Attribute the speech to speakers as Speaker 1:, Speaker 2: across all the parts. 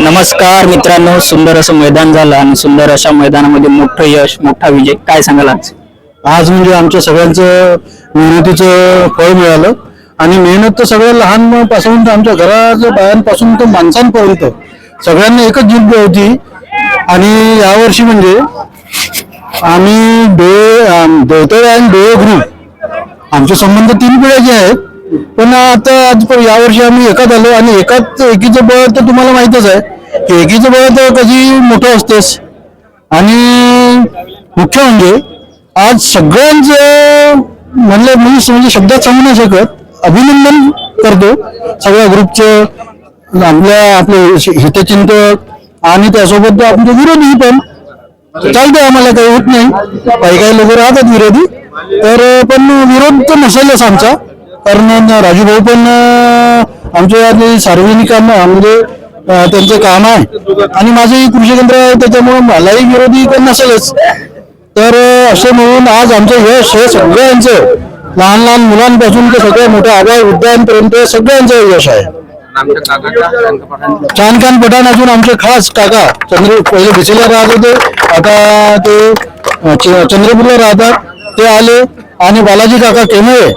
Speaker 1: नमस्कार मित्रांनो सुंदर असं मैदान झालं आणि सुंदर अशा मैदानामध्ये मोठं यश मोठा विजय काय सांगाल आज?
Speaker 2: आज म्हणजे आमच्या सगळ्यांचं मेहनतीचं फळ मिळालं आणि मेहनत तर सगळ्या लहानपासून तर आमच्या घराच्या बायांपासून तर माणसांपर्यंत. सगळ्यांना एकच जिद्द होती आणि यावर्षी म्हणजे आम्ही डोळे आम- देवतळे आणि डोळे ग्रुप आमचे संबंध तीन पिढ्याचे आहेत पण आता आज पण यावर्षी आम्ही एकात आलो आणि एकात एकीचं बळ तर तुम्हाला माहितच आहे की एकीचं बळ तर कधी मोठं असतेच. आणि मुख्य म्हणजे आज सगळ्यांचं म्हणलं मी म्हणजे शब्दात सांगू नाही शकत. अभिनंदन करतो सगळ्या ग्रुपचं आपल्या आपले हितचिंतक आणि त्यासोबत आपले विरोधी पण. चालतंय आम्हाला काही होत नाही. काही काही लोक राहतात विरोधी. तर पण विरोध तर नसेलच आमचा. कारण राजूभाऊ पण आमच्या सार्वजनिक काम म्हणजे त्यांचं काम आहे. आणि माझंही कृषी केंद्र आहे त्याच्यामुळे मलाही विरोधी पण नसेलच. तर असे असं म्हणून आज आमचं यश हे सगळ्यांचं लहान लहान मुलांपासून ते सगळ्या मोठ्या आगार वृद्धांपर्यंत सगळ्यांचं यश आहे. चांदकान पठाण अजून आमचे खास काका चंद्र पहिले भिसेला राहत होते आता ते चंद्रपूरला राहतात ते आले. आणि बालाजी काका केमुळे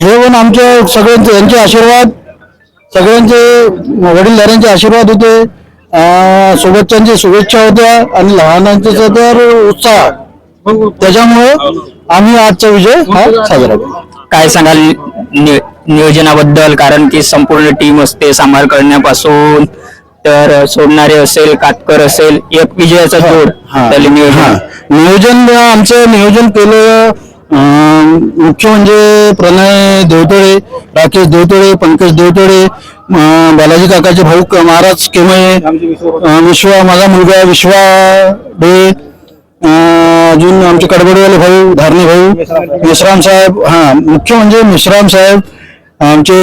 Speaker 2: हे पण आमच्या सगळ्यांचे यांचे आशीर्वाद सगळ्यांचे वडीलधाऱ्यांचे आशीर्वाद होते. सोबतच्यांची शुभेच्छा होत्या आणि लहानांचे तर उत्साह. त्याच्यामुळे आम्ही आजचा विजय हा साजरा केला
Speaker 1: काय सांगाल नि- नियोजनाबद्दल? कारण की संपूर्ण टीम असते सांभाळ करण्यापासून. तर सोडणारे असेल कातकर असेल एक विजयाचा जोड
Speaker 2: हा.
Speaker 1: त्याला
Speaker 2: हा.
Speaker 1: नियोजन
Speaker 2: नियोजन आमचं नियोजन केलं मुख्य म्हणजे प्रणय देवतळे राकेश देवतळे पंकज देवतळे बालाजी काकाचे भाऊ महाराज केमये विश्वा माझा मुलगा विश्वा डे अजून आमचे कडबडवाले भाऊ धारणे भाऊ मिश्राम साहेब. हा मुख्य म्हणजे मिश्राम साहेब आमचे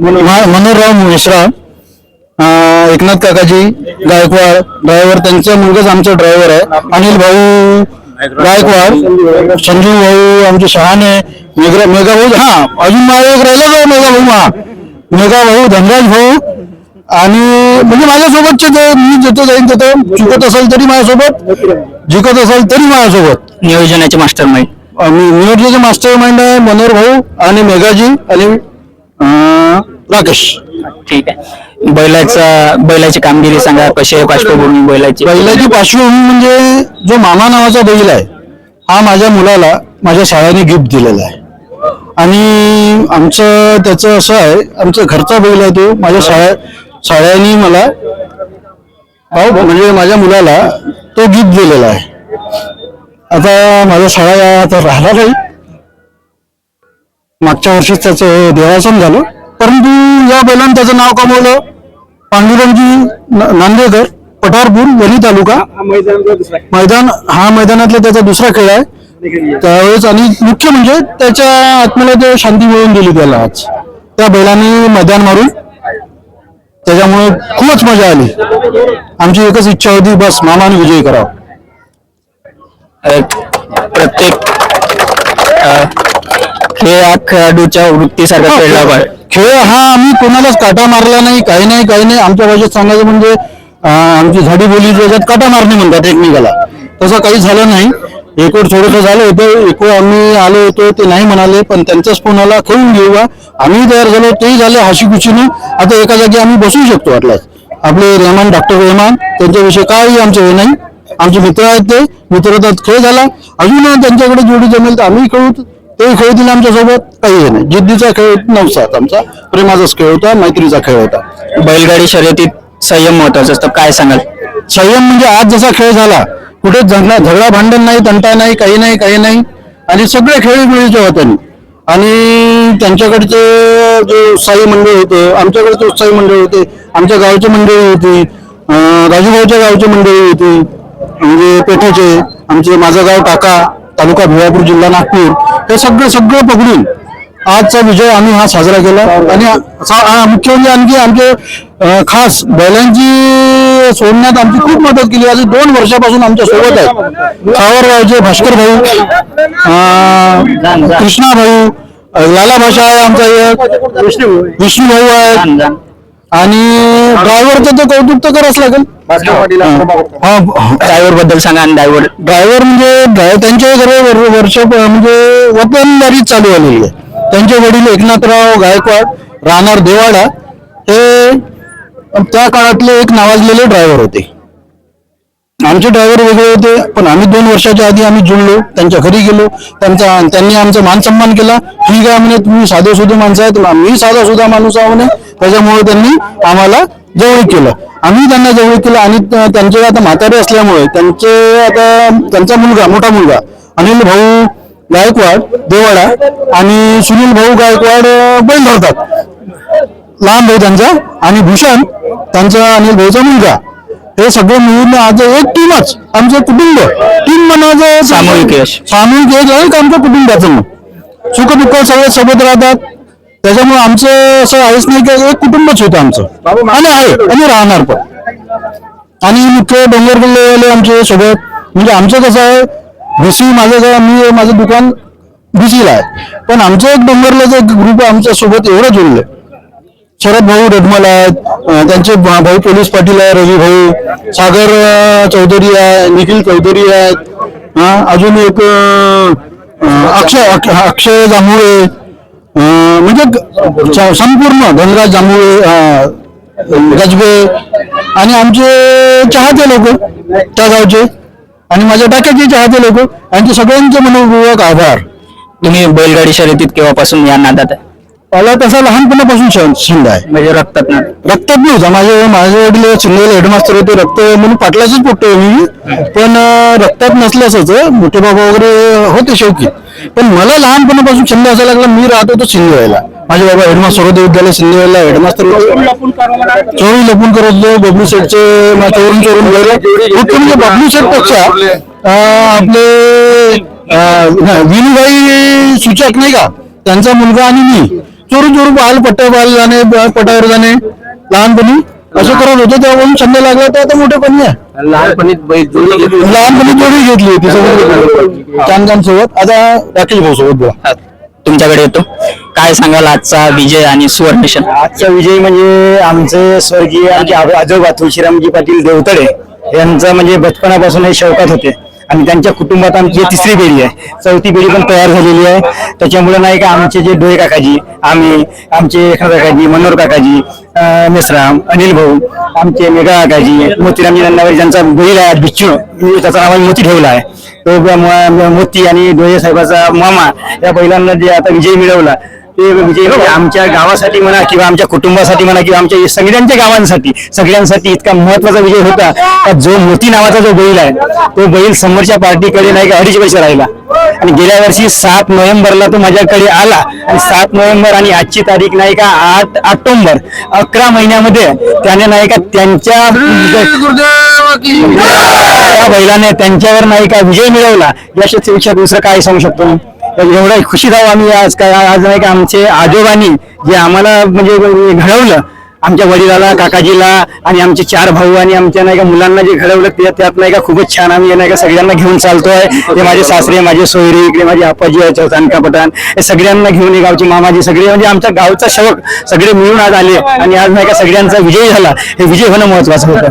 Speaker 2: मनोहरराव मिश्रा अं, एकनाथ काकाजी गायकवाड ड्रायव्हर त्यांचा मुलगाच आमचा ड्रायव्हर आहे. अनिल भाऊ गायकवाड. संजू भाऊ आमचे शहाणे मेघरा मेघा भाऊ हा अजून माझा एक राहिला जाऊ मेघा भाऊ? हा. मेघा भाऊ धनराज भाऊ. आणि म्हणजे माझ्यासोबतचे जे मी जिथे जाईन तिथं चुकत असेल तरी माझ्यासोबत जिंकत असेल तरी माझ्यासोबत.
Speaker 1: नियोजनाचे मास्टर माइंड
Speaker 2: आम्ही निवडलेचे मास्टर माइंड आहे मनोहर भाऊ आणि मेघाजी आणि राकेश.
Speaker 1: ठीक आहे. बैलाचा बैलाची कामगिरी सांगा कशी आहे पार्श्वभूमी बैलाची?
Speaker 2: बैलाची पार्श्वभूमी म्हणजे जो मामा नावाचा बैल आहे हा माझ्या मुलाला माझ्या शाळेने गिफ्ट दिलेला आहे. आणि आमचं त्याचं असं आहे आमचं घरचा बैल आहे तो माझ्या शाळा शाळेने मला हो, म्हणजे माझ्या मुलाला तो गिफ्ट दिलेला आहे. आता माझ्या शाळा आता राहिला नाही. मागच्या वर्षीच त्याचं देवासन झालं. परंतु या बैलानं त्याचं नाव कमवलं. पांडुरंगजी नांदेकर पठारपूर वणी तालुका. मैदान हा मैदानातला त्याचा दुसरा खेळ आहे. त्यावेळेस आणि मुख्य म्हणजे त्याच्या आत्म्याला ते शांती मिळवून दिली त्याला आज. त्या बैलाने मैदान मारून त्याच्यामुळे खूपच मजा आली. आमची एकच इच्छा होती बस मामाने विजयी करावा.
Speaker 1: प्रत्येक खेळ हा खेळाडूच्या वृत्तीसारखा खेळला पाहिजे.
Speaker 2: खेळ हा आम्ही कोणालाच काटा मारला नाही काही नाही काही नाही. आमच्या भाषेत सांगायचं म्हणजे आमची झाडी बोली ज्याच्यात काटा मारणे म्हणतात एकमेकाला. तसं काही झालं नाही. एकवर थोडंसं झालं होतं एक आम्ही आलो होतो ते नाही म्हणाले पण त्यांचाच फोन आला खेळून घेऊया आम्ही तयार झालो तेही झाले हाशीखुशीनं. आता एका जागी आम्ही बसू शकतो वाटल्यास. आपले रेहमान डॉक्टर रेहमान त्यांच्याविषयी काही आमचं हे नाही. आमचे मित्र आहेत ते मित्रतात खेळ झाला. अजून त्यांच्याकडे जोडी जमेल तर आम्ही खेळू ते खेळतील आमच्यासोबत काही हे नाही. जिद्दीचा खेळ नव्हता आमचा प्रेमाचाच खेळ होता मैत्रीचा खेळ होता.
Speaker 1: बैलगाडी शर्यतीत संयम महत्त्वाचा असतो काय सांगाल?
Speaker 2: संयम म्हणजे आज जसा खेळ झाला कुठे झगडा झगडा भांडण नाही तंटा नाही काही नाही काही नाही आणि सगळे खेळ मिळीचे होते आणि त्यांच्याकडचे जे उत्साही मंडळ होते आमच्याकडचे उत्साही मंडळ होते आमच्या गावचे मंडळी होती राजूभाऊच्या गावची मंडळी होती म्हणजे पेठाचे आमचे माझं गाव टाका तालुका भिवापूर जिल्हा नागपूर हे सगळं सगळं पकडून आजचा विजय आम्ही हा साजरा केला. आणि मुख्य म्हणजे आणखी आमचे खास बैलांची सोडण्यात आमची खूप मदत केली. आज दोन वर्षापासून आमच्यासोबत आहेत. सावरगावचे भास्कर भाऊ कृष्णा भाऊ लाला भाषा आहे आमचा एक. विष्णू भाऊ. आहे. आणि ड्रायव्हरचं तर कौतुक तर करावंच लागेल. हा.
Speaker 1: ड्रायव्हरबद्दल सांगा आणि ड्रायव्हर
Speaker 2: ड्रायव्हर म्हणजे ड्रायव्हर त्यांचे सर्व वर- वर्ष म्हणजे वतनदारी चालू आलेली आहे. त्यांचे वडील एकनाथराव गायकवाड राहणार देवाडा हे त्या काळातले एक नावाजलेले ड्रायव्हर होते. आमचे ड्रायव्हर वेगळे होते पण आम्ही दोन वर्षाच्या आधी आम्ही जुळलो त्यांच्या घरी गेलो त्यांचा त्यांनी आमचा मान सन्मान केला. ठीक आहे म्हणे तुम्ही साधे सुधे माणसं आहेत. मी साधा सुद्धा माणूस आहे म्हणे. त्याच्यामुळे त्यांनी आम्हाला जवळ केलं. आम्ही त्यांना जवळ केलं आणि त्यांचे आता म्हातारे असल्यामुळे त्यांचे आता त्यांचा मुलगा मोठा मुलगा अनिल भाऊ गायकवाड देवाडा आणि सुनील भाऊ गायकवाड बैल धरतात. लहान भाऊ त्यांचा आणि भूषण त्यांचा अनिल भाऊचा मुलगा. हे सगळे मिळून आज एक टीमच आमचं कुटुंब. टीम म्हणायचं
Speaker 1: सामूहिक यश.
Speaker 2: सामूहिक यश आहे का आमच्या कुटुंबाचं सुख दुःख सगळे सोबत राहतात. त्याच्यामुळे आमचं असं आहेच नाही की एक कुटुंबच होतं आमचं. आणि आहे आणि राहणार पण. आणि मुख्य डोंगर किल्लेवाले आमचे सोबत. म्हणजे आमचं कसं आहे भीसी माझं काय मी माझं दुकान भीसीला आहे. पण आमचं एक डोंगरला एक ग्रुप आमच्यासोबत एवढं जुळलं शरद भाऊ रडमल आहेत त्यांचे भा- भाऊ पोलीस पाटील आहे रवी भाऊ सागर चौधरी आहे निखिल चौधरी आहेत अजून एक अक्षय अक्ष- अक्षय जांभुळे म्हणजे संपूर्ण धनराज जांभुळे गजबे आणि आमचे चाहते लोक त्या गावचे आणि माझ्या टाक्याचे चाहते लोक यांचे सगळ्यांचे मनोपूर्वक आभार.
Speaker 1: तुम्ही बैलगाडी शर्यतीत केव्हापासून या नादात आहे?
Speaker 2: मला तसा लहानपणापासून छंद आहे.
Speaker 1: म्हणजे रक्तात ना
Speaker 2: रक्तात नव्हता माझे माझे वडील शिंदेला हेडमास्टर होते. रक्त म्हणून पाटलाचंच पोटतो मी. पण रक्तात नसल्यासच मोठे बाबा वगैरे होते शौकी पण मला लहानपणापासून छंद असायला लागला. मी राहत होतो शिंदेवायला माझे बाबा हेडमास्टर होते. विद्यालय शिंदेवायला हेडमास्टर होते चोरी लपून करत होतो. बबलू सेटचे मा- चोरून चोरून फक्त म्हणजे बबलू सेटपेक्षा आपले विनूभाई सूचक नाही का? त्यांचा मुलगा आणि मी. चोरून चोरून बाल पट्ट्या बाल जाणे पटावर जाणे. लहानपणी असं करत होतो तेव्हा छंद लागला तर आता मोठेपणी आहे
Speaker 3: लहानपणी बैल जोडी घेतली.
Speaker 2: लहानपणी जोडी घेतली होती सगळं चांदकाम सोबत. आता राकेश भाऊ सोबत बोला.
Speaker 1: तुमच्याकडे येतो. काय सांगाल आजचा विजय आणि सुवर्णशन
Speaker 3: आजचा विजय म्हणजे आमचे स्वर्गीय आमचे आजोबा तुळशीरामजी पाटील देवतडे यांचा म्हणजे बचपनापासून हे शौकात होते. आणि त्यांच्या कुटुंबात आमची तिसरी पिढी आहे. चौथी पिढी पण तयार झालेली आहे. त्याच्यामुळे नाही का आमचे जे डोळे काकाजी आम्ही आमचे काकाजी मनोहर काकाजी मेसराम अनिल भाऊ आमचे मेघा काकाजी मोतीरामजी नंदावरी ज्यांचा बैल आहे बिच्चू त्याचं नाव मोती ठेवला आहे. तो मोती आणि डोळे साहेबाचा मामा या बैलांना जे आता विजय मिळवला ते म्हणजे आमच्या गावासाठी म्हणा किंवा आमच्या कुटुंबासाठी म्हणा किंवा आमच्या सगळ्यांच्या गावांसाठी सगळ्यांसाठी इतका महत्त्वाचा विजय होता. का जो मोती नावाचा जो बैल आहे तो बैल समोरच्या पार्टीकडे नाही का अडीच वर्ष राहिला. आणि गेल्या वर्षी सात नोव्हेंबरला तो माझ्याकडे आला. आणि सात नोव्हेंबर आणि आजची तारीख नाही का आठ ऑक्टोबर अकरा महिन्यामध्ये त्याने नाही का त्यांच्या त्या बैलाने त्यांच्यावर नाही का विजय मिळवला. यापेक्षा दुसरं काय सांगू शकतो मी? तर एवढा खुशी राहू आम्ही आज काय आज नाही का आमचे आजोबांनी जे आम्हाला म्हणजे घडवलं आमच्या वडिलाला काकाजीला आणि आमचे चार भाऊ आणि आमच्या नाही का मुलांना जे घडवलं ते त्यात नाही का खूपच छान आम्ही नाही का सगळ्यांना घेऊन चालतोय. ते माझे सासरे माझे सोयरे इकडे माझे आपाजी आहे चौथानका पठाण हे सगळ्यांना घेऊन गावची गावचे मामाजी सगळे म्हणजे आमच्या गावचा शवक सगळे मिळून आज आले आणि आज नाही का सगळ्यांचा विजय झाला. हे विजय होणं महत्वाचं होतं.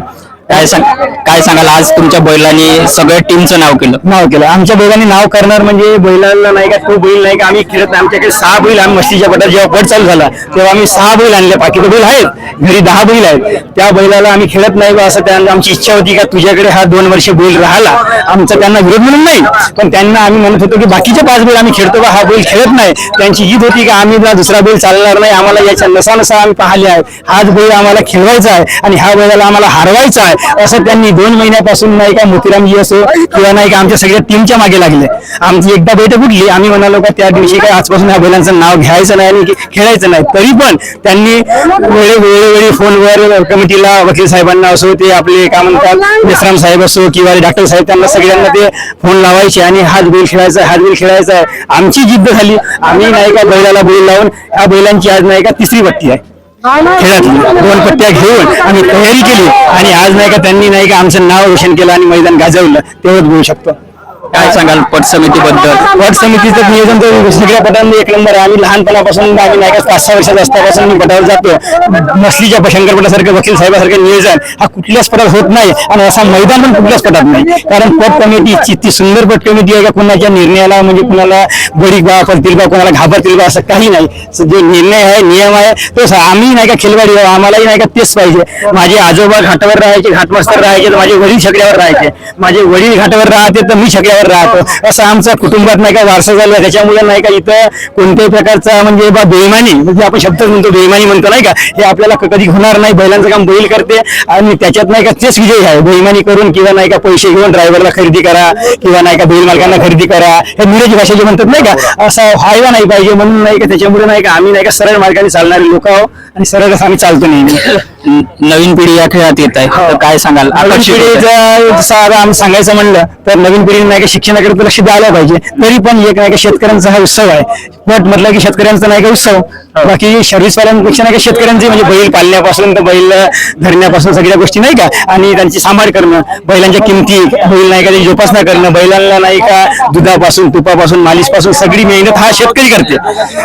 Speaker 1: काय सांग काय सांगाल? आज तुमच्या बैलांनी सगळ्या टीमचं नाव केलं.
Speaker 3: नाव केलं. आमच्या बैलांनी नाव करणार म्हणजे बैलाला नाही का तो बैल नाही का आम्ही खेळत नाही. आमच्याकडे सहा बैल आम्ही मस्तीच्या पटात जेव्हा पट चालू झाला तेव्हा आम्ही सहा बैल आणले. बाकीचे बैल आहेत. घरी दहा बैल आहेत. त्या बैलाला आम्ही खेळत नाही बा असं त्यांना आमची इच्छा होती का तुझ्याकडे हा दोन वर्ष बैल राहिला. आमचा त्यांना विरोध म्हणून नाही. पण त्यांना आम्ही म्हणत होतो की बाकीचे पाच बैल आम्ही खेळतो बा हा बैल खेळत नाही. त्यांची जिद होती की आम्ही दुसरा बैल चालणार नाही? आम्हाला याच्या नसा नसा आम्ही पाहिले आहे. हाच बैल आम्हाला खेळवायचा आहे आणि हा बैलाला आम्हाला हरवायचा आहे. असं त्यांनी दोन महिन्यापासून नाही का मोतीरामजी असो किंवा नाही का आमच्या सगळ्या टीमच्या मागे लागले. आमची एकदा बैठक उठली आम्ही म्हणालो का त्या दिवशी काय आजपासून या बैलांचं नाव घ्यायचं नाही आणि खेळायचं नाही. तरी पण त्यांनी वेळे वेळोवेळी फोनवर कमिटीला वकील साहेबांना असो ते आपले काय म्हणतात विश्राम साहेब असो किंवा डॉक्टर साहेब त्यांना सगळ्यांना ते फोन लावायचे आणि हाच बैल खेळायचा आहे, हाच बैल खेळायचा आहे. आमची जिद्द झाली. आम्ही नाही का बैलाला बैल लावून ह्या बैलांची आज नाही का तिसरी पट्टी आहे. खेळात दोन पट्ट्या घेऊन आम्ही तयारी केली. आणि आज नाही का त्यांनी नाही का आमचं नाव रोशन केलं आणि मैदान गाजवलं. तेवढंच बोलू शकतो.
Speaker 1: काय सांगाल? पट
Speaker 3: पट नियोजन तर सगळ्या पटांनी एक नंबर आहे. आम्ही लहानपणापासून आम्ही नाही का पाच सहा वर्षात असल्यापासून मी पटावर जातो. शंकरपटासारखं वकील साहेबासारखं नियोजन हा कुठल्याच पटात होत नाही. आणि असा मैदान पण कुठल्याच पटात नाही. कारण पट कमिटी इतकी सुंदर पट कमिटी आहे का? कुणाच्या निर्णयाला म्हणजे कुणाला बा पडतील बा घाबरतील असं काही नाही. निर्णय आहे नियम आहे तो आम्ही नाही का खेळवाडी आहे, आम्हालाही नाही का तेच पाहिजे. माझे आजोबा घाटावर राहायचे घाटमास्तर राहायचे माझे वडील छकड्यावर राहायचे. माझे वडील घाटावर राहते तर मी छकड्यावर राहतो. असं आमचा कुटुंबात नाही का वारसा झाला त्याच्यामुळे नाही का इथं कोणत्याही प्रकारचा म्हणजे बा बेईमानी म्हणजे आपण शब्द म्हणतो बेईमानी म्हणतो नाही का हे आपल्याला कधी होणार नाही. बैलांचं काम बैल करते आणि त्याच्यात नाही का तेच विजय आहे. बेईमानी करून किंवा नाही का पैसे घेऊन ड्रायव्हरला खरेदी करा किंवा नाही का बैल मालकांना खरेदी करा. हे मिरजी भाषा जे म्हणतात नाही का असं व्हायला नाही पाहिजे. म्हणून नाही का त्याच्यामुळे नाही का आम्ही नाही का सरळ मार्गाने चालणारे लोक आहो आणि सरळच आम्ही चालतो नेहमी.
Speaker 1: नवीन पिढी या खेळात येत आहे. तर काय सांगाल?
Speaker 3: नवीन
Speaker 1: आकर्षित होत आहे?
Speaker 3: पिढीचं जसं आता आम्ही सांगायचं म्हणलं तर नवीन पिढीने नाही का शिक्षणाकडे तर लक्ष द्यायला पाहिजे. तरी पण एक नाही का शेतकऱ्यांचा हा उत्सव आहे. पट म्हटलं की शेतकऱ्यांचा नाही का उत्सव. बाकी सर्व्हिसवाल्यांपेक्षा नाही का शेतकऱ्यांचे? म्हणजे बैल पाळण्यापासून तर बैल धरण्यापासून सगळ्या गोष्टी नाही का? आणि त्यांची सांभाळ करणं बैलांच्या किमती बैल नाही का त्याची जोपासना करणं बैलांना नाही का दुधापासून तुपापासून मालिशपासून सगळी मेहनत हा शेतकरी करते.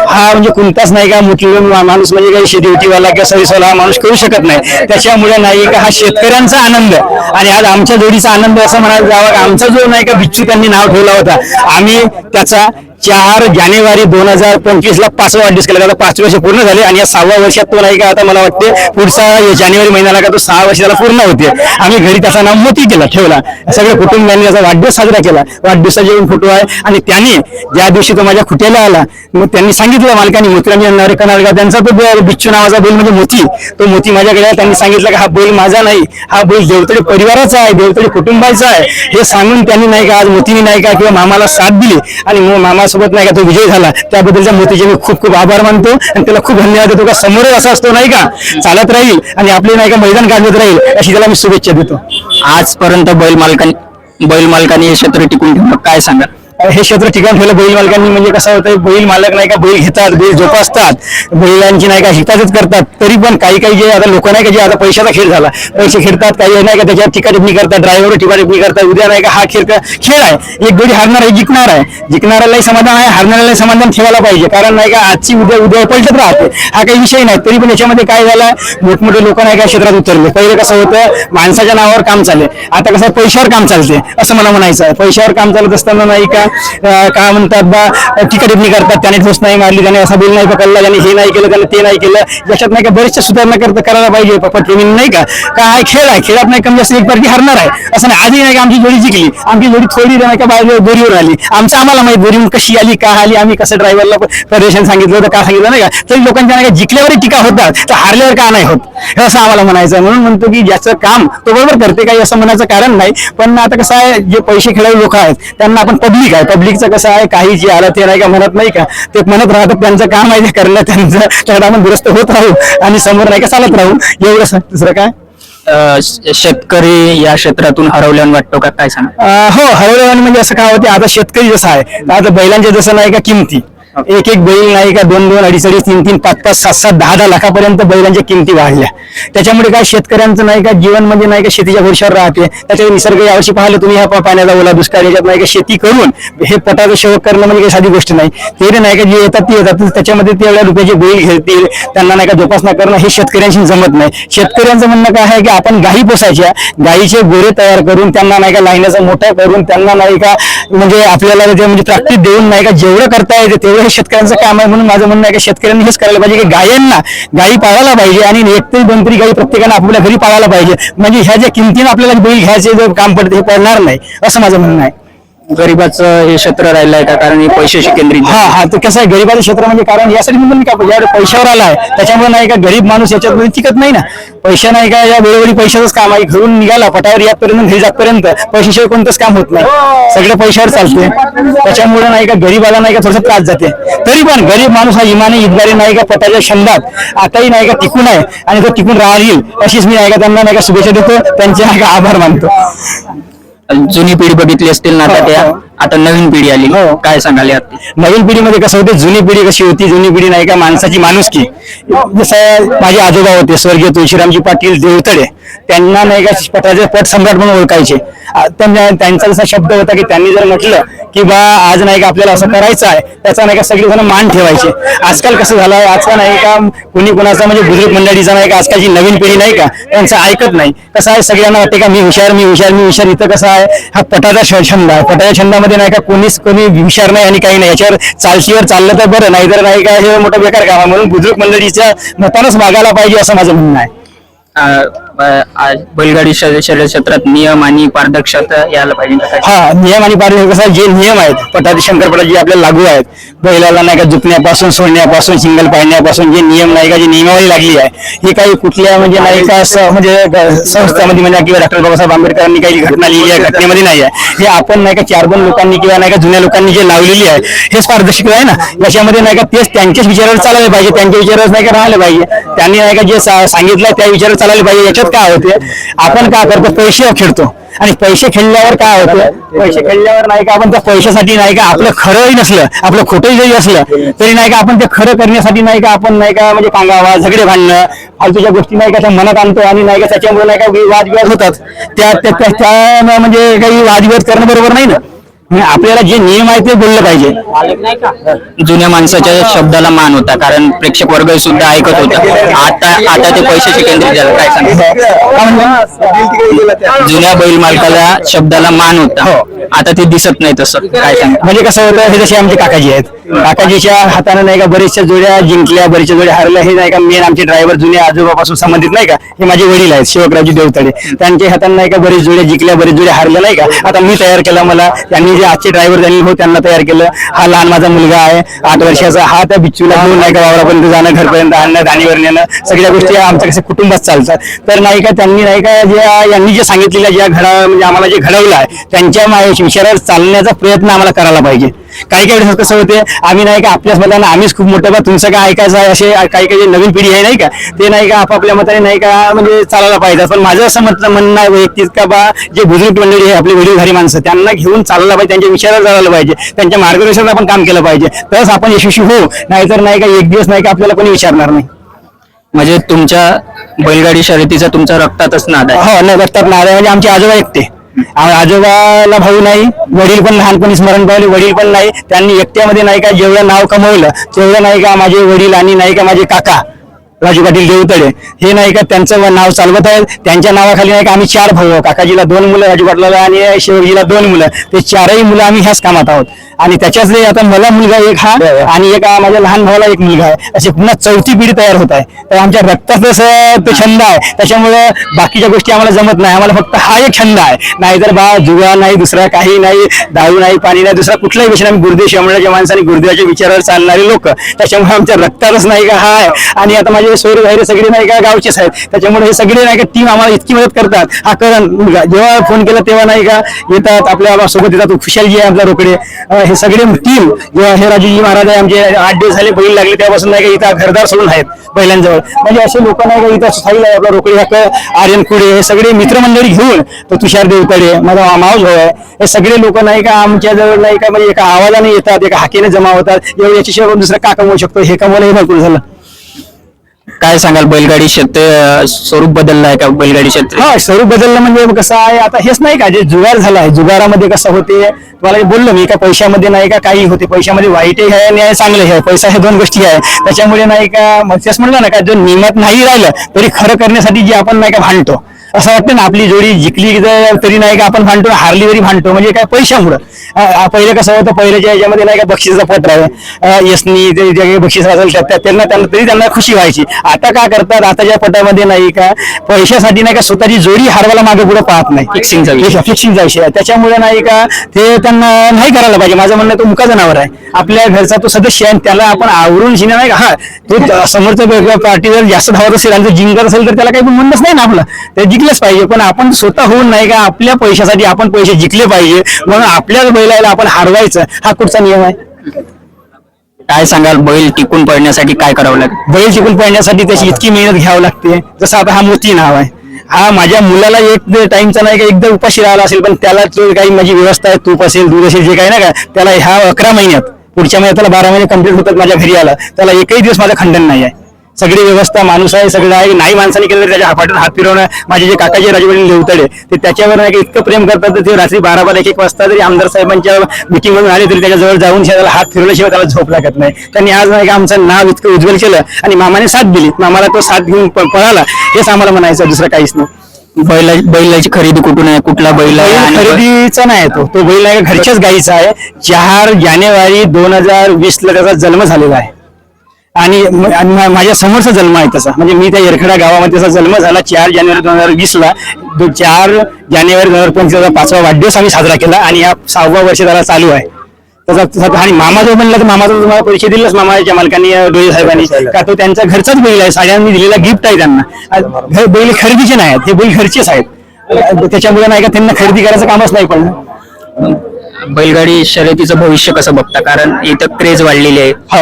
Speaker 3: हा म्हणजे कोणताच नाही का मुस्लिम माणूस म्हणजे काही शेतीवाला किंवा सर्व्हिसवाला हा माणूस करू शकत नाही. त्याच्यामुळे नाही का हा शेतकऱ्यांचा आनंद आणि आज आमच्या जोडीचा आनंद असं म्हणायला जावा आमचा जो नाही का बिच्छू त्यांनी नाव ठेवला होता. आम्ही त्याचा चार जानेवारी दोन हजार पंचवीस ला पाचवा वाढदिवस केला त्याचा पाच वर्ष पूर्ण झाले आणि या सहाव्या वर्षात तो नाही का आता मला वाटते पुढचा जानेवारी महिन्याला का तो सहा वर्ष त्याला पूर्ण होते. आम्ही घरी त्याचा नाव मोती केला ठेवला. सगळ्या कुटुंबियांनी त्याचा वाढदिवस साजरा केला. वाढदिवसाचे येऊन फोटो आहे. आणि त्याने ज्या दिवशी तो माझ्या खुट्याला आला मग त्यांनी सांगितलं मालकाने मोतीराम यांना कनालगा त्यांचा तो बिच्छू नावाचा बैल म्हणजे मोती. तो मोती माझ्याकडे आहे. त्यांनी सांगितलं का हा बैल माझा नाही. हा बैल देवतळी परिवाराचा आहे देवतळी कुटुंबाचा आहे. हे सांगून त्यांनी नाही का आज मोतीने नाही का किंवा मामाला साथ दिली. आणि मग मामासोबत नाही का तो विजय झाला. त्याबद्दलच्या मोतीचे मी खूप खूप आभार मानतो. आणि त्याला खूप धन्यवाद देतो का? समोरच असा असतो नाही का? चालत राहील आणि आपले नाही का मैदान गाजत राहील. अशी त्याला मी शुभेच्छा देतो.
Speaker 1: आजपर्यंत बैल मालकांनी बैल मालकांनी हे क्षेत्र टिकून ठेवलं. काय सांगा
Speaker 3: हे क्षेत्र ठिकाण ठेवलं बैल मालकांनी म्हणजे कसं होतं बैल मालक नाही का बैल घेतात बैल जोपासतात बैलांची नाही का हिफाजत करतात तरी पण काही काही जे आता लोक नाही का जे आता पैशाचा खेळ झाला पैसे खेळतात काही नाही का त्याच्यात टिकाटिपणी करतात ड्रायव्हर टिकाटिपणी करतात उद्या नाही का हा खेळ खेळ आहे एक गडी हारणार आहे जिंकणार आहे जिंकणाऱ्यालाही समाधान आहे हारणाऱ्यालाही समाधान ठेवायला पाहिजे कारण नाही का आजची उद्या उद्या पलटत राहते हा काही विषय नाही तरी पण याच्यामध्ये काय झालं मोठमोठे लोक नाही का क्षेत्रात उतरले पहिले कसं होतं माणसाच्या नावावर काम चालले आता कसं पैशावर काम चालते असं मला म्हणायचं आहे पैशावर काम चालत असताना नाही का काय म्हणतात बा टिकाटिपणी करतात त्याने ठोस नाही मारली त्याने असा बिल नाही पकडला त्याने हे नाही केलं त्याने ते नाही केलं. याच्यात नाही का बरेचशा सुधारणा करता करायला पाहिजे पटप्रेमी नाही का? काय खेळ आहे खेळात नाही कमी जास्त एक पार्टी हरणार आहे. असं नाही आधी नाही का आमची जोडी जिंकली. आमची जोडी थोडी नाही का बाहेर दोरीवर आली. आमचं आम्हाला माहिती दोरीवर कशी आली का आली आम्ही कसं ड्रायव्हरला परेशान सांगितलं होतं का सांगितलं नाही का? तरी लोकांच्या नाही का जिंकल्यावरही टीका होतात तर हारल्यावर का नाही होत? हे असं आम्हाला म्हणायचं आहे. म्हणून म्हणतो की ज्याचं काम तो बरोबर करते काही असं म्हणायचं कारण नाही. पण आता कसं आहे जे पैसे खेळावे लोक आहेत त्यांना आपण पब्लिक आहे. पब्लिकचं कसं आहे काही जे आलं ते नाही का म्हणत नाही का? ते म्हणत राहतं त्यांचं काम आहे ते करणं त्यांचं त्यात आपण दुरुस्त होत राहू आणि समोर नाही का चालत राहू. एवढंच. दुसरं काय?
Speaker 1: शेतकरी या क्षेत्रातून हरवल्यानं वाटतो का? काय सांगा?
Speaker 3: हो हळूहळू म्हणजे असं काय होते आता शेतकरी जसं आहे आता बैलांच्या जसं नाही का किमती. एक एक बैल नाही का दोन दोन अडीच अडीच तीन तीन पाच पाच सात सात दहा दहा लाखापर्यंत बैलांच्या किमती वाढल्या. त्याच्यामुळे काय शेतकऱ्यांचं नाही का जीवन म्हणजे नाही का शेतीच्या भरशावर राहते. त्याच्यात निसर्ग यावर्षी पाहिलं तुम्ही ह्या पाण्याचा ओला दुष्काळ याच्यात नाही का शेती करून हे पटाचं शेवक करणं म्हणजे काही साधी गोष्ट नाही. ते नाही का जे येतात ते येतात. त्याच्यामध्ये तेवढ्या रुपयाचे बैल घेतील त्यांना नाही का जोपासना करणं हे शेतकऱ्यांशी जमत नाही. शेतकऱ्यांचं म्हणणं काय आहे की आपण गायी पोसायच्या गायीचे गोरे तयार करून त्यांना नाही का लाईनाचा मोठा करून त्यांना नाही का म्हणजे आपल्याला ते म्हणजे प्राप्ती देऊन नाही का जेवढं करता येते तेवढं हे शेतकऱ्यांचं काम आहे म्हणून माझं म्हणणं आहे की शेतकऱ्यांनी हेच करायला पाहिजे की गायांना गायी पाळायला पाहिजे आणि एक दोन तरी गायी प्रत्येकानं आपल्या घरी पाळायला पाहिजे. म्हणजे ह्या ज्या किमतीनं आपल्याला बैल घ्यायचे जे काम पडते हे पडणार नाही असं माझं म्हणणं आहे.
Speaker 1: गरीबाचं हे क्षेत्र राहिलं आहे का? कारण हे पैशाशी केंद्रित
Speaker 3: हा हा तर कसं आहे गरीबाचं क्षेत्र म्हणजे कारण यासाठी मी म्हणून का या पैशावर आलाय त्याच्यामुळे नाही का गरीब माणूस याच्यात टिकत नाही ना. पैसा नाही का या वेळोवेळी पैशाचंच काम आहे घरून निघाला पटावर यापर्यंत घरी जातपर्यंत पैशाशिवाय कोणतंच काम होत नाही. सगळं पैशावर चालते त्याच्यामुळे नाही का गरीबाला नाही का थोडासा त्रास जाते. तरी पण गरीब माणूस हा इमाने इतबारे नाही का पटाच्या छंदात आताही नाही का टिकून आहे आणि तो टिकून राहील अशीच मी नाही का त्यांना नाही का शुभेच्छा देतो त्यांचे नाही का आभार मानतो.
Speaker 1: जुनी पिढी बघितली असतील ना आता त्या? आता नवीन पिढी आली.
Speaker 3: हो.
Speaker 1: काय सांगाल यात
Speaker 3: नवीन पिढीमध्ये कसं होते? जुनी पिढी कशी होती? जुनी पिढी नाही का माणसाची माणुसकी? जसं माझे आजोबा होते स्वर्गीय तुळशीरामजी पाटील देवतडे त्यांना नाही का पटाचे पट सम्राट म्हणून ओळखायचे. त्यांना- त्यांचा जसा शब्द होता की त्यांनी जर म्हटलं की बा आज नाही का आपल्याला असं करायचं आहे त्याचा नाही का सगळे जण मान ठेवायचे. आजकाल कसं झालं आहे आजकाल नाही का कुणी कुणाचा म्हणजे बुजुर्ग मंडळीचा नाही का आजकालची नवीन पिढी नाही का त्यांचं ऐकत नाही. कसं आहे सगळ्यांना वाटते का मी हुशार मी हुशार मी हुशार इथं कसं आहे हा पटाचा छंद आहे. पटाच्या छंदामध्ये नाही का कोणीच कोणी हुशार नाही आणि काही नाही. याच्यावर चालशीवर चाललं तर बरं नाही तर नाही का हे मोठं बेकार काम आहे. म्हणून बुजुर्ग मंडळीच्या मतानच मागायला पाहिजे असं माझं म्हणणं आहे.
Speaker 1: बैलगाडी शर्यत क्षेत्रात नियम आणि पारदर्शकता यायला पाहिजे.
Speaker 3: हा नियम आणि पारदर्शकता जे नियम आहेत पटाचे शंकरपटात जे आपल्याला लागू आहेत बैलाला नाही का झुकण्यापासून सोडण्यापासून सिंगल पाडण्यापासून जे नियम नाही का जी नियमावली लागली आहे हे काही कुठल्या म्हणजे नाही का म्हणजे संस्थामध्ये म्हणजे किंवा डॉक्टर बाबासाहेब आंबेडकरांनी काही घटना लिहिली आहे घटनेमध्ये नाही आहे हे आपण नाही का चार दोन लोकांनी किंवा नाही का जुन्या लोकांनी जे लावलेली आहे हेच पारदर्शक आहे ना? याच्यामध्ये नाही का तेच त्यांच्याच विचारावर चालायला पाहिजे त्यांच्या विचारावर नाही का राहिले पाहिजे. त्यांनी नाही का जे सांगितलं त्या विचारावर चालायला पाहिजे याच्यात काय होते? आपण काय करतो पैसे खेळतो. आणि पैसे खेळल्यावर काय होतं? पैसे खेळल्यावर नाही का आपण त्या पैशासाठी नाही का आपलं खरंही नसलं आपलं खोटंही जरी असलं तरी नाही का आपण ते खरं करण्यासाठी नाही का आपण नाही का म्हणजे कांगावा झगडे भांडणं फालतूच्या गोष्टी नाही का त्या मनात आणतो आणि नाही का त्याच्यामुळे नाही का वादविवाद होतात. त्या त्या- त्या म्हणजे काही वादविवाद करणं बरोबर नाही ना? म्हणजे आपल्याला जे नियम आहे ते बोललं पाहिजे.
Speaker 1: जुन्या माणसाच्या शब्दाला मान होता कारण प्रेक्षक वर्ग सुद्धा ऐकत होता. आता आता ते पैशाचे केंद्रित झालं काय सांगा? जुन्या बैल मालकाला शब्दाला मान होता. आता ते दिसत नाही तसं. काय सांगा?
Speaker 3: म्हणजे कसं होतं हे जसे आमचे काकाजी आहेत. काकाजीच्या हाताने नाही का बरेचशा जोड्या जिंकल्या बरेचशा जोड्या हरल्या. हे नाही का मेन आमचे ड्रायव्हर जुने आजोबापासून संबंधित नाही का? हे माझे वडील आहेत शिवकरावजी देवतडे. त्यांच्या हाताने नाही का बरेच जोड्या जिंकल्या बरेच जोड्या हरल्या नाही का? आता मी तयार केला मला त्यांनी जे आजचे ड्रायव्हर त्यांनी हो त्यांना तयार केलं. हा लहान माझा मुलगा आहे आठ वर्षाचा. हा त्या बिच्चूला घेऊन नाही का वावरापर्यंत जाणं घरपर्यंत आणणं दाणीवर नेणं सगळ्या गोष्टी आमच्या कसं कुटुंबात चालतात. तर नाही का त्यांनी नाही का जे यांनी जे सांगितलेलं ज्या घडा म्हणजे आम्हाला जे घडवलं आहे त्यांच्या विचारावर चालण्याचा प्रयत्न आम्हाला करायला पाहिजे. काही काही वेळेस कसं होते आम्ही नाही का आपल्याच मताने आम्हीच खूप मोठं बा तुमचं काय ऐकायचं आहे असे काही काही जे नवीन पिढी आहे नाही का? ते नाही का आपापल्या मताने नाही का म्हणजे चालायला पाहिजे. पण माझं असं मत म्हणणं आहे वैयक्तिक का बा जे बुजुर्ग मंडळी आहे आपली वडीलधारी माणसं त्यांना घेऊन चालायला पाहिजे त्यांच्या विचारावर चालायला पाहिजे त्यांच्या मार्गदर्शनात आपण काम केलं पाहिजे. तरच आपण यशस्वी होऊ नाहीतर नाही का एक दिवस नाही का आपल्याला कोणी विचारणार नाही.
Speaker 1: म्हणजे तुमच्या बैलगाडी शर्यतीचा तुमच्या रक्तातच नाद आहे.
Speaker 3: हो नाही रक्तात नारळ म्हणजे आमचे आजोबा एकटे. आ- आजोबाला भाऊ नाही वडील पण लहानपणी स्मरण पावले वडील पण नाही. त्यांनी एकट्यामध्ये नाही का जेवढं नाव कमवलं तेवढं नाही का माझे वडील आणि नाही का माझे काका. राजू पाटील देवतडे हे नाही का त्यांचं नाव चालवत आहेत. त्यांच्या नावाखाली नाही का आम्ही चार भाऊ. काकाजीला दोन मुलं राजू पाटलाला आणि शिवजीला दोन मुलं. ते चारही मुलं आम्ही ह्याच कामात आहोत. आणि त्याच्याच आता मला मुलगा एक हा आणि एक माझ्या लहान भावाला एक मुलगा आहे. अशी पुन्हा चौथी पिढी तयार होत आहे. तर आमच्या रक्तातच अं, तो छंद आहे. त्याच्यामुळे बाकीच्या गोष्टी आम्हाला जमत नाही. आम्हाला फक्त हा एक छंद आहे. नाहीतर बा जुगा नाही दुसरा काही नाही दारू नाही पाणी नाही दुसरा कुठलाही विषय आम्ही गुरुदेव शमणाच्या माणसाने गुरुदेवाच्या विचारावर चालणारे लोक. त्याच्यामुळे आमच्या रक्तातच नाही का हा आहे. आणि आता माझे सोयरे वगैरे सगळे नाही का गावचेच आहेत. त्याच्यामुळे हे सगळे नाही का टीम आम्हाला इतकी मदत करतात. हा करण मुलगा जेव्हा फोन केला तेव्हा नाही का येतात आपल्यासोबत येतात खुशालजी आहे आपल्या रोकडे. हे सगळे टीम जेव्हा हे राजूजी महाराज आहे आमचे आठ दिवस झाले बैल लागले तेव्हापासून नाही का इथं घरदार सोडून आहेत बैलांजवळ. म्हणजे असे लोक नाही का इथं स्थायी आहे आपला रोकडे. हक्क आर्यन कुडे हे सगळे मित्रमंडळी घेऊन तो तुषार देवकडे माझा मावस भाऊ आहे. हे सगळे लोक नाही का आमच्या जवळ नाही का म्हणजे एका आवाजाने येतात एका हाकेने जमा होतात. एवढं याच्याशिवाय दुसरं का कमवू शकतो हे कमवलं हे भरपूर झालं.
Speaker 1: काय सांगाल? बैलगाडी क्षेत्र स्वरूप बदललं आहे का बैलगाडी क्षेत्र?
Speaker 3: हा स्वरूप बदललं म्हणजे कसं आहे आता हेच नाही का जे जुगार झाला आहे जुगारामध्ये कसं होते तुम्हाला बोललो मी का पैशामध्ये नाही का काही होते पैशामध्ये वाईटही आहे आणि चांगले आहे पैसा हे दोन गोष्टी आहे. त्याच्यामुळे नाही का मग तेच म्हणलं ना का जो नियमात नाही राहिलं तरी खरं करण्यासाठी जे आपण नाही का भांडतो. असं वाटतं ना आपली जोडी जिंकली जर तरी नाही का आपण भांडतो हारली तरी भांडतो. म्हणजे काय पैशामुळं. पहिले कसं होतं पहिल्याच्या याच्यामध्ये नाही का बक्षिसाचा पत्र आहे यसनी जे बक्षीस असेल त्या- त्या- त्यांना त्यांना तरी त्यांना खुशी व्हायची. आता काय करतात आताच्या पटामध्ये नाही का पैशासाठी नाही का स्वतःची जोडी हारवायला मागे पुढे पाहत नाही.
Speaker 1: Fixingचा विषय.
Speaker 3: फिक्सिंगचा विषय त्याच्यामुळे नाही का ते त्यांना नाही करायला पाहिजे. माझं म्हणणं तो मुका जनावर आहे. आपल्या घरचा तो सदस्य आहे त्याला आपण आवरून शिने नाही का हा तो ज- समोरच्या पार्टी जर जास्त धावत असेल आणि जर जिंकत असेल तर त्याला काही पण म्हणणंच नाही ना आपलं. ते जिंकलंच पाहिजे. पण आपण स्वतः होऊन नाही का आपल्या पैशासाठी आपण पैसे जिंकले पाहिजे. म्हणून आपल्याच बैलाला आपण हारवायचं. हा कुठचा नियम आहे?
Speaker 1: काय सांगाल? बैल टिकून पडण्यासाठी काय करावं लागेल?
Speaker 3: बैल शिकून पळण्यासाठी त्याची इतकी मेहनत घ्यावी लागते. जसं आता हा मोती नाव आहे. हा माझ्या मुलाला एक टाइमचा नाही का एकदा उपाशी राहिला असेल पण त्याला जो काही माझी व्यवस्था आहे तूप असेल दूध असेल जे काही ना का त्याला ह्या अकरा महिन्यात पुढच्या महिन्यात त्याला बारा महिने कंप्लीट होतात माझ्या घरी आला त्याला एकही दिवस माझं खंडन नाही आहे. सगळी व्यवस्था माणूस आहे सगळं आहे. नाही माणसाने केलं तर त्याच्या हापाट्यात हात फिरवणं माझे जे काकाचे राजवडील लेवतडे ते त्याच्यावर नाही का इतकं प्रेम करतात तर ते रात्री बारा बारा एक एक वाजता जरी आमदार साहेबांच्या मिटिंग मधून आले तरी त्याच्याजवळ जाऊन त्याला हात फिरवल्याशिवाय त्याला झोप लागत नाही. त्यांनी आज नाही का आमचं नाव इतकं उज्ज्वल केलं आणि मामाने साथ दिली. मामाला तो साथ घेऊन पळाला. हेच आम्हाला म्हणायचं दुसरं काहीच नाही.
Speaker 1: बैला बैलाची खरेदी कुठून आहे? कुठला बैल आहे?
Speaker 3: खरेदीचा नाही तो. तो बैल आहे घरच्याच गाईचा आहे. चार जानेवारी दोन हजार वीस ला त्याचा जन्म झालेला आहे. आणि माझ्या समोरचा जन्म आहे तसा. म्हणजे मी त्या येरखेडा गावामध्ये त्याचा जन्म झाला. चार जानेवारी दोन हजार वीस ला चार जानेवारी दोन हजार पंचवीसचा पाचवा वाढदिवस आम्ही साजरा केला आणि या सहावा वर्ष त्याला चालू आहे. त्याचा त्याचा- आणि मामा जो म्हणला तर मामाचा तुम्हाला परिचय दिलाच मामाच्या मालकांनी डोळे साहेबांनी. का तो त्यांचा घरचाच बैल आहे. साड्यांनी दिलेला गिफ्ट आहे त्यांना. हे बैल खरेदीचे नाही आहेत. हे बैल घरचेच आहेत. त्याच्यामुळे नाही का त्यांना खरेदी करायचं कामच नाही पडलं.
Speaker 1: बैलगाडी शर्यतीचं भविष्य कसं बघता? कारण इथं क्रेज वाढलेली आहे.
Speaker 3: हा.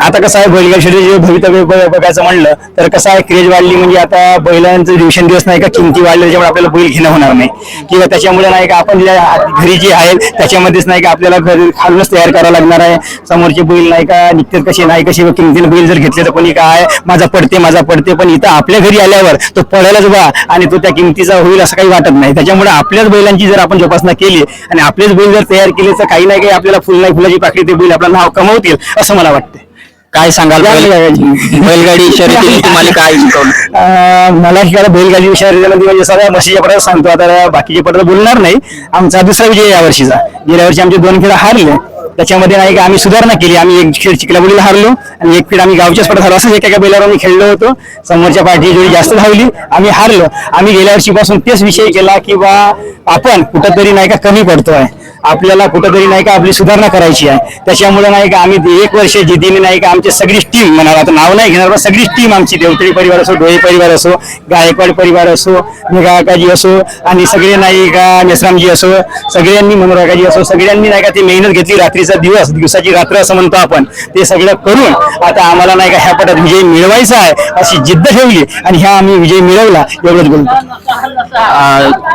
Speaker 3: आता कसं आहे बैलगाडी शर्यतीचे भवितव्य ब- बघायचं म्हणलं तर कसं आहे क्रेज वाढली म्हणजे आता बैलांचं दिवसेंदिवस नाही का किमती वाढल्या त्याच्यामुळे आपल्याला बैल घेणं होणार नाही. किंवा त्याच्यामुळे नाही का आपण ज्या घरी जे आहेत त्याच्यामध्येच नाही का आपल्याला घरी खालूनच तयार करावं लागणार आहे. समोरचे बैल नाही का निघतात कसे नाही कसे किमतीने बैल जर घेतले तर कोणी काय माझा पडते माझा पडते पण इथं आपल्या घरी आल्यावर तो पडायलाच बा आणि तो त्या किमतीचा होईल असं काही वाटत नाही. त्याच्यामुळे आपल्याच बैलांची जर आपण जोपासना केली आणि आपलेच बैल जर तयार केले तर काही नाही काही आपल्याला फुल नाही फुलाची पाकळी ते बैल आपलं नाव कमवतील असं मला वाटते
Speaker 1: काय सांगाल बैल- बैलगाडी शर्यतीने तुम्हाला काय शिकवलं?
Speaker 3: मला शिकायला बैलगाडी शहरामध्ये म्हणजे सगळ्या म्हशीच्या पडत सांगतो आता बाकीचे पडत बोलणार नाही. आमचा दुसरा विजय या वर्षीचा. गेल्या वर्षी आमचे दोन खेळ हारले. त्याच्यामध्ये नाही का आम्ही सुधारणा केली. आम्ही एक खेळ चिखलाबुडीला हारलो आणि एक खेळ आम्ही गावच्याच पडत हारलो असंच एका एका बैलावर आम्ही खेळलो होतो. समोरच्या पार्टी जोडी जास्त धावली. आम्ही हारलो. आम्ही गेल्या वर्षीपासून तेच विषय केला की बा आपण कुठंतरी नाही का कमी पडतोय. आपल्याला कुठंतरी नाही का आपली सुधारणा करायची आहे. त्याच्यामुळे नाही का आम्ही एक वर्ष जिद्दीने नाही का आमची सगळीच टीम म्हणाल आता नाव नाही घेणार पण सगळीच टीम आमची देवतळी परिवार असो डोळे परिवार असो गायकवाड परिवार असो मेघाकाजी असो आणि सगळे नाही का मेसरामजी असो सगळ्यांनी मनोराकाजी असो सगळ्यांनी नाही का ती मेहनत घेतली रात्रीचा दिवस दिवसाची रात्र असं म्हणतो आपण ते सगळं करून आता आम्हाला नाही का ह्या पटात विजय मिळवायचा आहे अशी जिद्द ठेवली आणि ह्या आम्ही विजय मिळवला एवढंच बोलतो.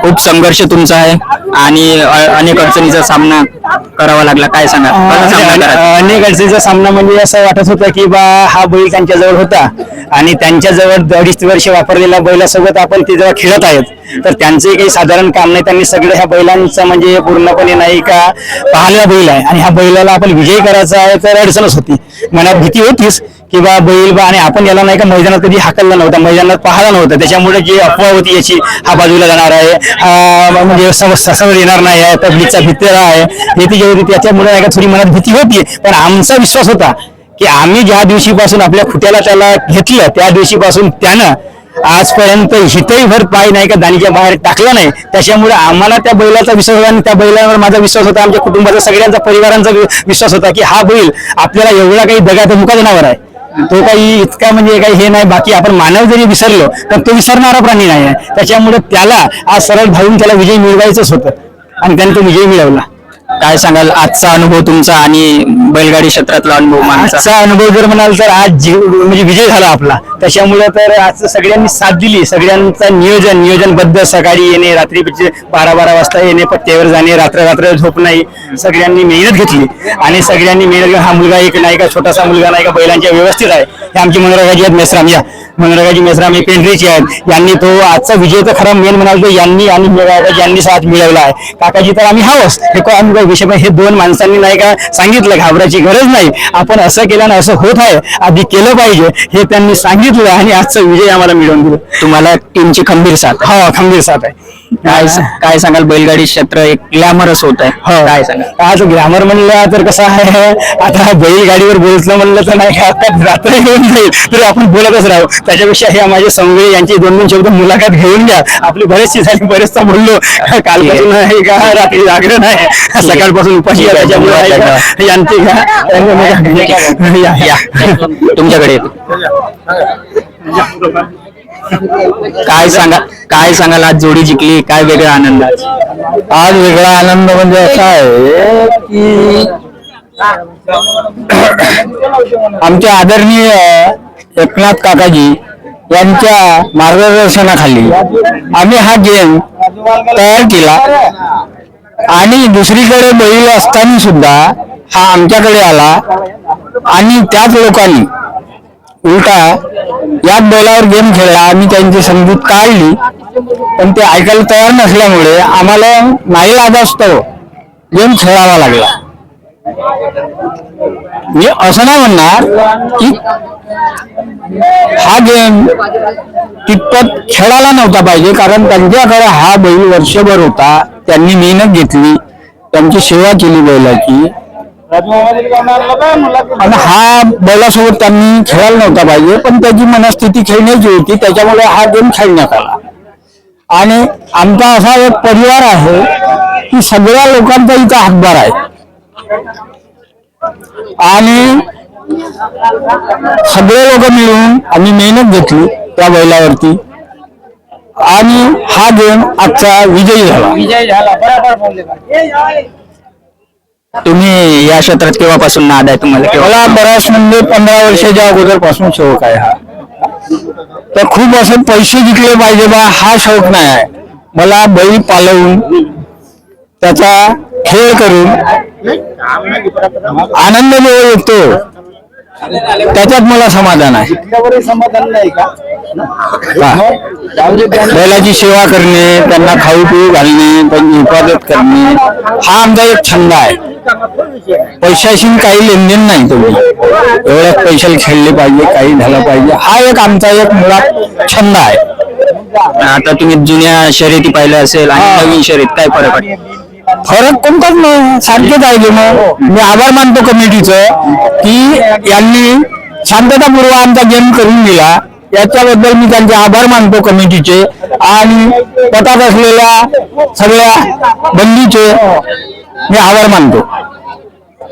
Speaker 1: खूप संघर्ष तुमचा आहे आणि अनेक अडचणीचा सामना करावा लागला काय सांगा कसा सामना करायचा?
Speaker 3: अनेक अडचणीचा सामना म्हणजे असं वाटत होतं की बा हा बैल त्यांच्याजवळ होता. आणि त्यांच्याजवळ अडीच वर्ष वापरलेल्या बैलासोबत आपण ते जेव्हा खेळत आहेत तर त्यांचंही काही साधारण काम नाही. त्यांनी सगळं ह्या बैलांचं म्हणजे पूर्णपणे नाही का पाहिलेला बैल आहे. आणि ह्या बैलाला आपण विजय करायचा आहे तर अडचणच होती. मनात भीती होतीच. की बा बैल बा आणि आपण याला नाही का मैदानात कधी हाकलला नव्हता मैदानात पाहिला नव्हतं. त्याच्यामुळे जी अफवा होती याची हा बाजूला जाणार आहे. म्हणजे समज समोर येणार नाही आहे पब्लिकचा भित्रा आहे. भीती जे होती त्याच्यामुळे नाही का थोडी मनात भीती होती. पण आमचा विश्वास होता की आम्ही ज्या दिवशीपासून आपल्या खुट्याला त्याला घेतलं त्या दिवशीपासून त्यानं आजपर्यंत हितही भर पाय नाही का दानीच्या बाहेर टाकला नाही. त्याच्यामुळे आम्हाला त्या बैलाचा विश्वास होता आणि त्या बैलावर माझा विश्वास होता. आमच्या कुटुंबाचा सगळ्यांचा परिवारांचा विश्वास होता की हा बैल आपल्याला एवढा काही दगा मुका जनावर आहे. तो काही इतका म्हणजे काही हे नाही बाकी आपण मानव जरी विसरलो तर तो विसरणारा प्राणी नाही आहे. त्याच्यामुळे त्याला आज सरळ धावून त्याला विजय मिळवायचंच होतं. आणि त्याने तो विजय मिळवला.
Speaker 1: काय सांगाल? आजचा अनुभव तुमचा आणि बैलगाडी क्षेत्रातला अनुभव मानचा
Speaker 3: आजचा अनुभव जर म्हणाल तर आज म्हणजे विजय झाला आपला. त्याच्यामुळे तर आज सगळ्यांनी साथ दिली. सगळ्यांचं नियोजन नियोजनबद्ध सकाळी येणे रात्री म्हणजे बारा बारा वाजता येणे पत्त्यावर जाणे रात्र रात्र झोप नाही. सगळ्यांनी मेहनत घेतली. आणि सगळ्यांनी मेहनत घेऊन हा मुलगा एक नाही का छोटासा मुलगा नाही का बैलांच्या व्यवस्थित आहे. हे आमची मनोरगाजी आहेत मेसराम. या. मनोरगाजी मेसराम हे पेंढरीचे आहेत. यांनी तो आजचा विजय तर खरा मेन म्हणाल तर यांनी आणि यांनी साथ मिळवला आहे. काकाजी तर आम्ही हवंच हे को- आम्ही काही विषय हे दोन माणसांनी नाही का सांगितलं घाबरायची गरज नाही. आपण असं केल्यानं असं होत आहे. आधी केलं पाहिजे. हे त्यांनी सांगितलं आणि आजचा विजय आम्हाला मिळवून दिला.
Speaker 1: तुम्हाला टीमची खंबीर साथ.
Speaker 3: हो खंबीर साथ आहे.
Speaker 1: काय काय सांगाल? बैलगाडी क्षेत्र एक ग्लॅमरस होत आहे
Speaker 3: हो.
Speaker 1: काय सांगाल?
Speaker 3: आज ग्रामर म्हणलं तर कसं आहे? आता बैलगाडीवर बोलतलं म्हणलं तर नाही आता रात्र घेऊन जाईल. तरी आपण बोलतच राहू. त्याच्यापेक्षा हे माझे संवेळी यांची दोन दोन शब्द मुलाखत घेऊन घ्या. आपली बरेचशी झाली बरेचसा बोललो. कालपासून आहे. का? रात्री जागरण आहे. सकाळपासून उपाशी आहे त्याच्यामुळे का, यांची का.
Speaker 1: तुमच्याकडे येतो. काय सांगा काय सांगाल आज जोडी जिंकली काय वेगळा आनंद आज?
Speaker 2: आज वेगळा आनंद म्हणजे असा आहे की आमचे आदरणीय एकनाथ काकाजी यांच्या मार्गदर्शनाखाली आम्ही हा गेम तयार केला. आणि दुसरीकडे बैल असताना सुद्धा हा आमच्याकडे आला. आणि त्याच लोकांनी उलटा याच बोलावर गेम खेळला आम्ही त्यांची समजूत काढली. पण ते ऐकायला तयार नसल्यामुळे आम्हाला नाही असतो गेम खेळावा लागला. मी असं नाही म्हणणार की हा गेम तितपत खेळायला नव्हता पाहिजे कारण त्यांच्याकडे हा बैल वर्षभर होता. त्यांनी मेहनत घेतली. त्यांची सेवा केली बैलाची. आणि हा बैलासोबत त्यांनी खेळायला नव्हता पाहिजे पण त्याची मनस्थिती खेळण्याची होती त्याच्यामुळे हा गेम खेळण्यात आला. आणि आमचा असा एक परिवार आहे की सगळ्या लोकांचा इथं हातभार आहे. आणि सगळे लोक मिळून आम्ही मेहनत घेतली त्या बैलावरती. आणि हा गेम आजचा विजयी झाला.
Speaker 1: तुम्ही या क्षेत्रात केव्हापासून नाद आहे तुम्हाला? केव्हा
Speaker 2: मला बऱ्याच म्हणजे पंधरा वर्षाच्या अगोदरपासून शौक आहे हा. तर खूप असं पैसे जिंकले पाहिजे बा हा शौक नाही आहे. मला बैल पालवून त्याचा खेळ करून आनंद जो येतो त्याच्यात मला समाधान आहे.
Speaker 4: समाधान नाही का
Speaker 2: हा. बैलाची सेवा करणे त्यांना खाऊ पिऊ घालणे त्यांची हिफाजत करणे हा आमचा एक छंद आहे. पैशाशी काही लेनदेन नाही तुम्ही. एवढ्याच पैशाला खेळले पाहिजे काही झालं पाहिजे. हा एक आमचा एक मुळात छंद आहे.
Speaker 1: आता तुम्ही जुन्या शर्यती पाहिल्या असेल आणि. नवीन शर्यत काय फरक आहे?
Speaker 2: फरक कोणताच नाही. सारखेच आहे मग. मी आभार मानतो कमिटीचं की यांनी शांततापूर्व आमचा गेम करून दिला. याच्याबद्दल मी त्यांचे आभार मानतो कमिटीचे आणि पटात असलेल्या सगळ्या बंदीचे मी आभार मानतो.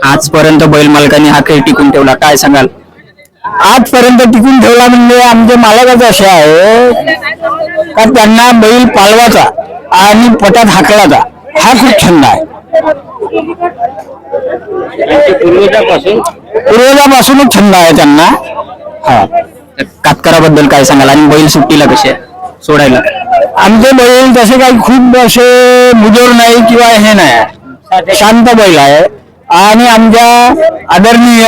Speaker 1: आजपर्यंत बैल मालकांनी हा खेळ टिकून ठेवला. काय सांगाल?
Speaker 2: आजपर्यंत टिकून ठेवला म्हणजे आमचे मालकच असे आहे. का त्यांना बैल पालवाचा आणि पटात हाकलाचा हा खूप छंद आहे. पूर्वजापासूनच छंद आहे त्यांना. हा.
Speaker 1: कातकराबद्दल काय सांगाल? आणि बैल सुट्टीला कसे सोडायला?
Speaker 2: आमचे बैल तसे काही खूप असे मुजोर नाही किंवा हे नाही. शांत बैल आहे. आणि आमच्या आदरणीय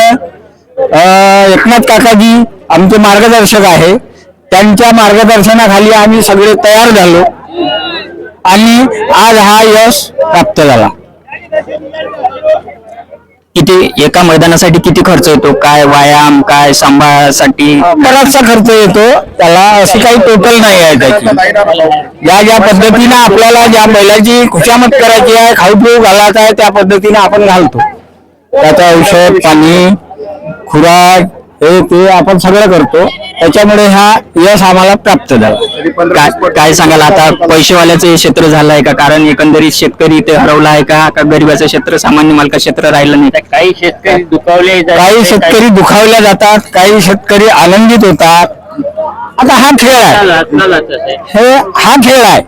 Speaker 2: अं, एकनाथ काकाजी आमचे मार्गदर्शक आहे. त्यांच्या मार्गदर्शनाखाली आम्ही सगळे तयार झालो. आणि आज हा यश प्राप्त झाला.
Speaker 1: किती एका मैदानासाठी किती खर्च येतो? काय व्यायाम काय सांभाळासाठी?
Speaker 2: बराचसा खर्च येतो. त्याला अशी काही टोटल नाही आहे त्याची. ज्या ज्या पद्धतीनं आपल्याला ज्या बैलाची खुशामत करायची आहे खाऊ पिऊ घालायचा आहे त्या पद्धतीने आपण घालतो. त्याचं औषध पाणी खुराक हे ते आपण सगळं करतो. त्याच्यामुळे हा यश आम्हाला प्राप्त झाला.
Speaker 1: काय काय सांगाल आता? पैसेवाल्याचं हे क्षेत्र झालं आहे का? कारण एकंदरीत शेतकरी इथे हरवला आहे का? का गरीबाचं क्षेत्र सामान्य मालका क्षेत्र राहिलं नाही? काही शेतकरी दुखावले
Speaker 2: काही शेतकरी दुखावल्या जातात. काही शेतकरी आनंदित होतात. आता हा खेळ आहे. हे हा खेळ आहे.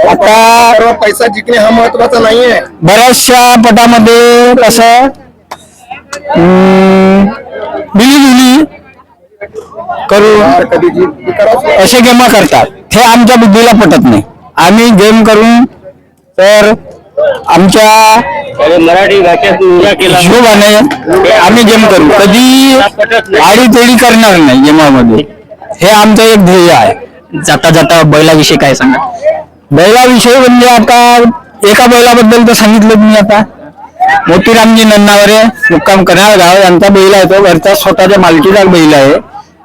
Speaker 2: आता
Speaker 4: सर्व पैसा जिंकणे हा महत्त्वाचा नाहीये
Speaker 2: बऱ्याचशा पटामध्ये कसं? मिलीजुली करून असे गेम करतात. हे आमच्या बुद्धीला पटत नाही. आम्ही गेम करून तर आमच्या
Speaker 1: मराठी भाषेत
Speaker 2: हिशोबाने आम्ही गेम करू. कधी आडीतेडी करणार नाही गेमामध्ये. हे आमचं एक ध्येय आहे.
Speaker 1: जाता जाता बैलाविषयी काय सांगा?
Speaker 2: बैलाविषयी म्हणजे आता एका बैलाबद्दल तर सांगितलं मी आता. मोतीरामजी नन्नावरे मुक्काम करणार गाव. यांचा बैल आहे तो. घरचा स्वतःच्या मालकीचा बैल आहे.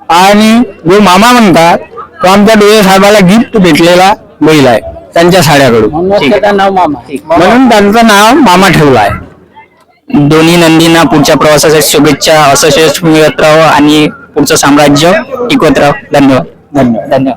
Speaker 2: आणि जो मामा म्हणतात तो आमच्या डोळे साहेबाला गिफ्ट भेटलेला बैल आहे. त्यांच्या साड्याकडून.
Speaker 1: ठीक आहे.
Speaker 2: म्हणून त्यांचं नाव मामा ठेवलं आहे.
Speaker 1: दोन्ही नंदींना पुढच्या प्रवासासाठी शुभेच्छा. असं मिळत राहो आणि पुढचं साम्राज्य टिकवत राहो. धन्यवाद.
Speaker 2: धन्यवाद.
Speaker 1: धन्यवाद.